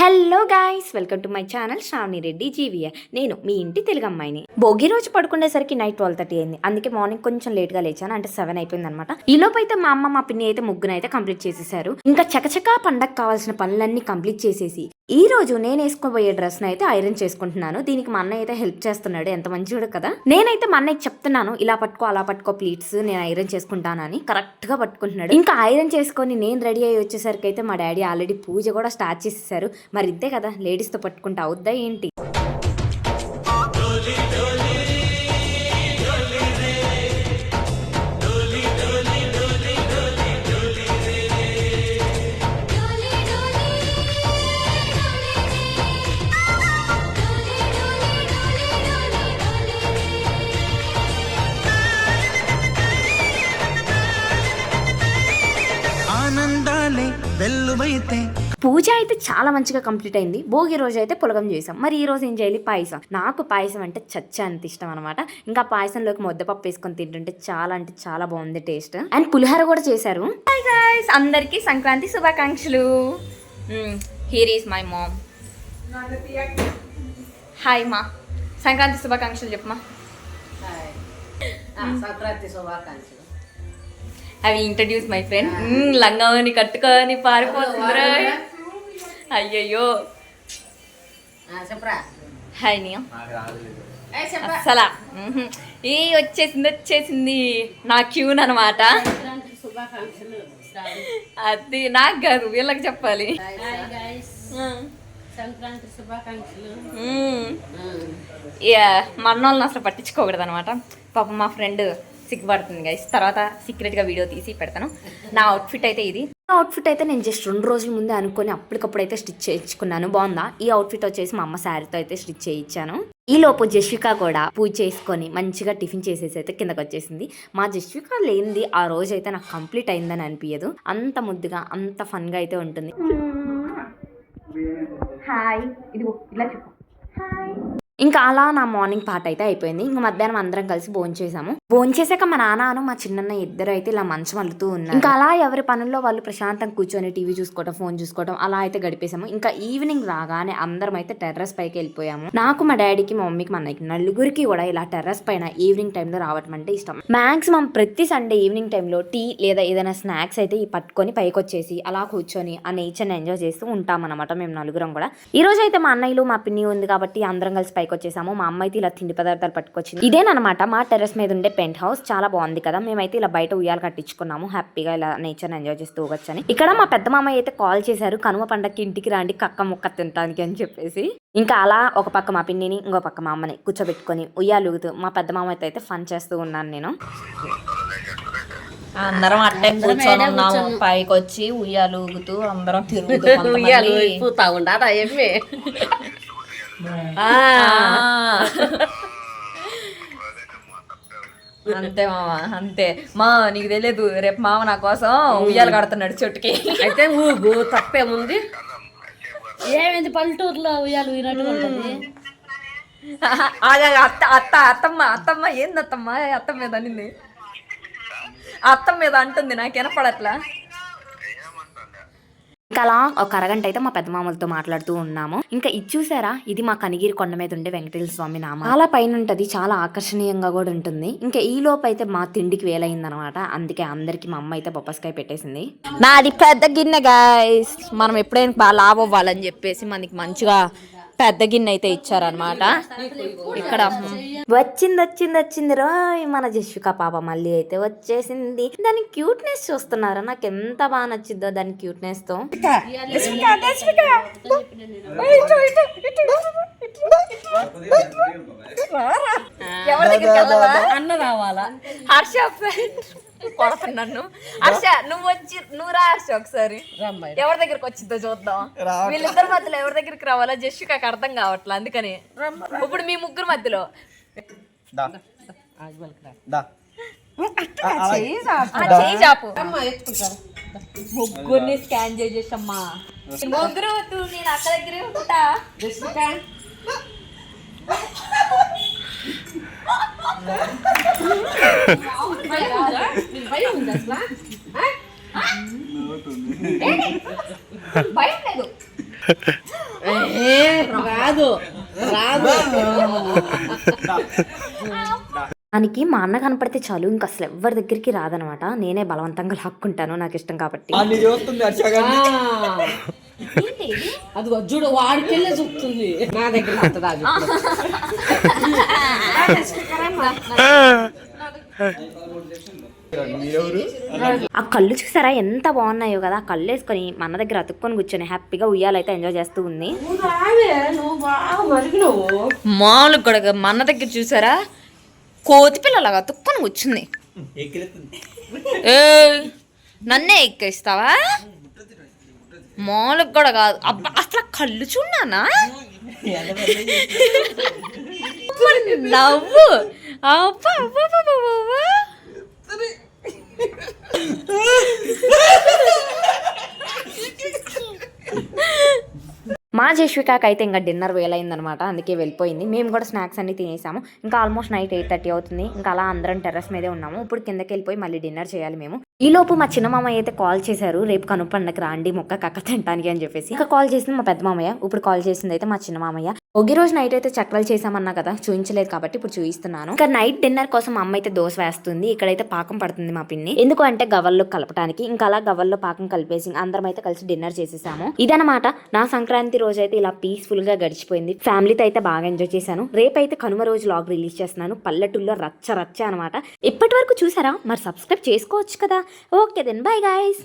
Hello guys welcome to my channel Sravani Reddy జీవియర్ నేను మీ ఇంటి తెలుగు అమ్మాయిని. భోగి రోజు పడుకునేసరికి నైట్ ట్వెల్వ్ థర్టీ అయింది. అందుకే మార్నింగ్ కొంచెం లేట్గా లేచాను. అంటే సెవెన్ అయిపోయింది అనమాట ఈ అయితే మా అమ్మ మా పిన్ని అయితే ముగ్గురు అయితే కంప్లీట్ చేసేసారు. ఇంకా చకచకా పండగ కావాల్సిన పనులన్నీ కంప్లీట్ చేసేసి ఈ రోజు నేను వేసుకోబోయే డ్రెస్ అయితే ఐరన్ చేసుకుంటున్నాను. దీనికి మా అన్నయ్య అయితే హెల్ప్ చేస్తున్నాడు. ఎంత మంచివాడు కదా. నేనైతే మా అన్నయ్యకి చెప్తున్నాను ఇలా పట్టుకో అలా పట్టుకో ప్లీట్స్ నేను ఐరన్ చేసుకుంటాను అని. కరెక్ట్గా పట్టుకుంటున్నాడు. ఇంకా ఐరన్ చేసుకొని నేను రెడీ అయ్యి వచ్చేసరికి అయితే మా డాడీ ఆల్రెడీ పూజ కూడా స్టార్ట్ చేసేసారు. మరి ఇంతే కదా లేడీస్తో పట్టుకుంటా అవుద్దా ఏంటి? వెల్లువైతే పూజ అయితే చాలా మంచిగా కంప్లీట్ అయింది. భోగి రోజు అయితే పులగం చేసాం. మరి ఈ రోజు ఏం చేయాలి? పాయసం. నాకు పాయసం అంటే చచ్చా అంత ఇష్టం అనమాట ఇంకా పాయసంలోకి ముద్దపప్పు వేసుకొని తింటుంటే చాలా అంటే చాలా బాగుంది టేస్ట్. అండ్ పులిహోర కూడా చేశారు. హాయ్ గాయ్స్ అందరికీ సంక్రాంతి శుభాకాంక్షలు. Here is my mom hi మా సంక్రాంతి శుభాకాంక్షలు చెప్పమా సంక్రాంతి శుభాకాంక్షలు. అవి ఇంట్రడ్యూస్ మై ఫ్రెండ్ లంగావని కట్టుకొని పారిపోతుందిరా. అయ్యయ్యో. హాయ్ నియా అసలా. ఏ వచ్చేసింది వచ్చేసింది. నా క్యూన్ అనమాట. అది నాకు కాదు వీళ్ళకి చెప్పాలి. సంక్రాంతి శుభాకాంక్షలు. అసలు పట్టించుకోకూడదు అనమాట పాపం మా ఫ్రెండ్ సిగ్గుపడుతుంది గైస్ తర్వాత సీక్రెట్గా వీడియో తీసి పెడతాను. నా అవుట్ఫిట్ అయితే ఇది. నా అవుట్ఫిట్ అయితే నేను జస్ట్ రెండు రోజుల ముందే అనుకొని అప్పటికప్పుడు అయితే స్టిచ్ చేయించుకున్నాను. బాగుందా? ఈ అవుట్ఫిట్ వచ్చేసి మా అమ్మ శారీతో అయితే స్టిచ్ చేయించాను. ఈ లోపు జస్విక కూడా పూజ చేసుకొని మంచిగా టిఫిన్ చేసేసి అయితే కిందకి వచ్చేసింది. మా జస్విక లేనిది ఆ రోజు అయితే నాకు కంప్లీట్ అయిందని అనిపించదు అంత ముద్దుగా అంత ఫన్గా అయితే ఉంటుంది. హాయ్. ఇది ఇలా చెప్పు. ఇంకా అలా నా మార్నింగ్ పార్ట్ అయితే అయిపోయింది. ఇంకా మధ్యాహ్నం అందరం కలిసి భోంచేసాము భోంచేసాక మా నాన్నను మా చిన్నన్న ఇద్దరు అయితే ఇలా మంచం అల్లుతూ ఉన్నారు. ఇంకా అలా ఎవరి పనుల్లో వాళ్ళు ప్రశాంతంగా కూర్చొని టీవీ చూసుకోవడం ఫోన్ చూసుకోవడం అలా అయితే గడిపేసాము ఇంకా ఈవినింగ్ రాగానే అందరం అయితే టెర్రస్ పైకి వెళ్ళిపోయాము. నాకు మా డాడీకి మా మమ్మీకి మా అన్నయ్యకి నలుగురికి కూడా ఇలా టెర్రస్ పైన ఈవినింగ్ టైంలో రావటం అంటే ఇష్టం. మాక్సిమం ప్రతి సండే ఈవినింగ్ టైంలో టీ లేదా ఏదైనా స్నాక్స్ అయితే ఈ పట్టుకొని పైకి వచ్చేసి అలా కూర్చొని ఆ నేచర్ని ఎంజాయ్ చేస్తూ ఉంటాం అనమాట మేము నలుగురం కూడా. ఈ రోజు అయితే మా అన్నయ్యలు మా పిన్ని ఉంది కాబట్టి అందరం కలిసి పైకి వచ్చేసాము మా అమ్మ అయితే ఇలా తిండి పదార్థాలు పట్టుకొచ్చింది. ఇదేనమాట మా టెర్రస్ మీద ఉండే పెంట్ హౌస్. చాలా బాగుంది కదా. మేమైతే ఇలా బయట ఉయ్యాలు కట్టించుకున్నాము. హ్యాపీగా ఇలా నేచర్ ఎంజాయ్ చేస్తూ వచ్చని. ఇక్కడ మా పెద్ద మామయ్య అయితే కాల్ చేశారు. కనుమ పండగకి ఇంటికి రండి కక్క ముక్క తినడానికి అని చెప్పేసి. ఇంకా అలా ఒక పక్క మా పిన్నిని ఇంకో పక్క మా అమ్మని కూర్చోబెట్టుకొని ఉయ్యాలు ఊగుతూ మా పెద్ద మామయ్యతో అయితే ఫన్ చేస్తూ ఉన్నాను నేను. అందరం అట్టే కూర్చొని ఉన్నాము. పైకి వచ్చి ఉయ్యాలు ఊగుతూ అందరం తిరుగుతూ ఉయ్యాలు ఊపుతా ఉండదా ఏమి ఆ. అంతే మామ అంతే. మా నీకు తెలియదు రేపు మామ నా కోసం ఉయ్యాలు కడుతున్నాడు చెట్టుకి. అయితే ఊగు తప్పేముంది? ఏమైంది? పల్లెటూరులో ఉయ్యాలు ఉంటుంది. అత్త అత్త అత్తమ్మ అత్తమ్మ ఏంది అత్తమ్మ? అత్త మీద అనింది. అత్తం మీద అంటుంది నాకు వినపడట్లా? ఇంకా అలా ఒక అరగంట అయితే మా పెద్ద మామలతో మాట్లాడుతూ ఉన్నాము. ఇంకా ఇది చూసారా? ఇది మా కనిగిరి కొండ మీద ఉండే వెంకటేశ్వర స్వామి నామ చాలా పైన ఉంటది చాలా ఆకర్షణీయంగా కూడా ఉంటుంది. ఇంకా ఈ లోపు అయితే మా తిండికి వేలైందనమాట. అందుకే అందరికి మా అమ్మ అయితే బొప్పస్కాయ పెట్టేసింది. నాది పెద్ద గిన్నె గాయస్ మనం ఎప్పుడైనా బాగా లాభ అవ్వాలని చెప్పేసి మనకి మంచిగా పెద్ద గిన్నె అయితే ఇచ్చారనమాట ఇక్కడ వచ్చింది వచ్చింది వచ్చింది. రోయ్ మన జస్విక పాప మళ్ళీ అయితే వచ్చేసింది. దాని క్యూట్నెస్ చూస్తున్నారా? నాకు ఎంత బాగా నచ్చిందో దాని క్యూట్నెస్తో ఎవరి దగ్గరికి? అన్న రావాలా? హర్ష. కొడతాను నన్ను. హర్ష నువ్వు వచ్చి నువ్వు రా హర్ష ఒకసారి. ఎవరి దగ్గరికి వచ్చిందో చూద్దాం. వీళ్ళిద్దరి మధ్యలో ఎవరి దగ్గరికి రావాలా జస్వికకి అర్థం కావట్లే అందుకని. ఇప్పుడు మీ ముగ్గురు మధ్యలో. ముగ్గురిని స్కాన్ చేసేసమ్మా. ముగ్గురు వద్దు, నేను అక్క దగ్గరే ఉంటా. భయం ఉంది అసలు భయం లేదు రాదు రాదు దానికి మా అన్న కనపడితే చాలు ఇంకా అసలు ఎవరి దగ్గరికి రాదనమాట. నేనే బలవంతంగా లాక్కుంటాను నాకు ఇష్టం కాబట్టి. అది చూడు వాడికెళ్ళే చూస్తుంది నా దగ్గర ఆ. కళ్ళు చూసారా ఎంత బాగున్నాయో కదా? ఆ కళ్ళు వేసుకొని మన దగ్గర అతుక్కొని కూర్చొని హ్యాపీగా ఉయ్యాలైతే ఎంజాయ్ చేస్తూ ఉంది. నువ్వు రావే నువ్వు బాగా మరిగినవు మామూలు కూడా మా అన్న దగ్గర చూసారా? కోతి పిల్లలాగా అతుక్కొని కూర్చుంది. నన్నే ఎక్కిస్తావా మామూలుగా కూడా కాదు అబ్బా అసలు కళ్ళు చూడనా నవ్వు అబ్బా, అబ్బా, అబ్బా. మా అయితే ఇంకా డిన్నర్ వేలైందనమాట అందుకే వెళ్ళిపోయింది. మేము కూడా స్నాక్స్ అన్ని తినేసాము. ఇంకా ఆల్మోస్ట్ నైట్ ఎయిట్ థర్టీ అవుతుంది. ఇంకా అలా అందరం టెర్రస్ మీదే ఉన్నాము. ఇప్పుడు కిందకి వెళ్ళిపోయి మళ్ళీ డిన్నర్ చేయాలి మేము. ఈ లోపు మా చిన్న మామయ్య అయితే కాల్ చేశారు. రేపు కనుపండకి రాండి మొక్క కక్క తినడానికి అని చెప్పేసి. ఇంకా కాల్ చేసింది మా పెద్ద మామయ్య. ఇప్పుడు కాల్ చేసింది అయితే మా చిన్న మామయ్య. ఒకే రోజు నైట్ అయితే చక్రాలు చేసామన్నా కదా చూపించలేదు కాబట్టి ఇప్పుడు చూపిస్తున్నాను ఇక్కడ నైట్ డిన్నర్ కోసం అమ్మ అయితే దోశ వేస్తుంది. ఇక్కడైతే పాకం పడుతుంది మా పిన్ని. ఎందుకు అంటే గవల్లో కలపడానికి ఇంకా అలా గవ్వల్లో పాకం కలిపేసి అందరం అయితే కలిసి డిన్నర్ చేసేసాము. ఇదనమాట నా సంక్రాంతి రోజు అయితే ఇలా పీస్ఫుల్గా గడిచిపోయింది. ఫ్యామిలీతో అయితే బాగా ఎంజాయ్ చేశాను. రేపైతే కనుమ రోజు లాగ్ రిలీజ్ చేస్తున్నాను. పల్లెటూళ్ళలో రచ్చ రచ్చ అనమాట ఇప్పటి వరకు చూసారా? మరి సబ్స్క్రైబ్ చేసుకోవచ్చు కదా. Okay then by guys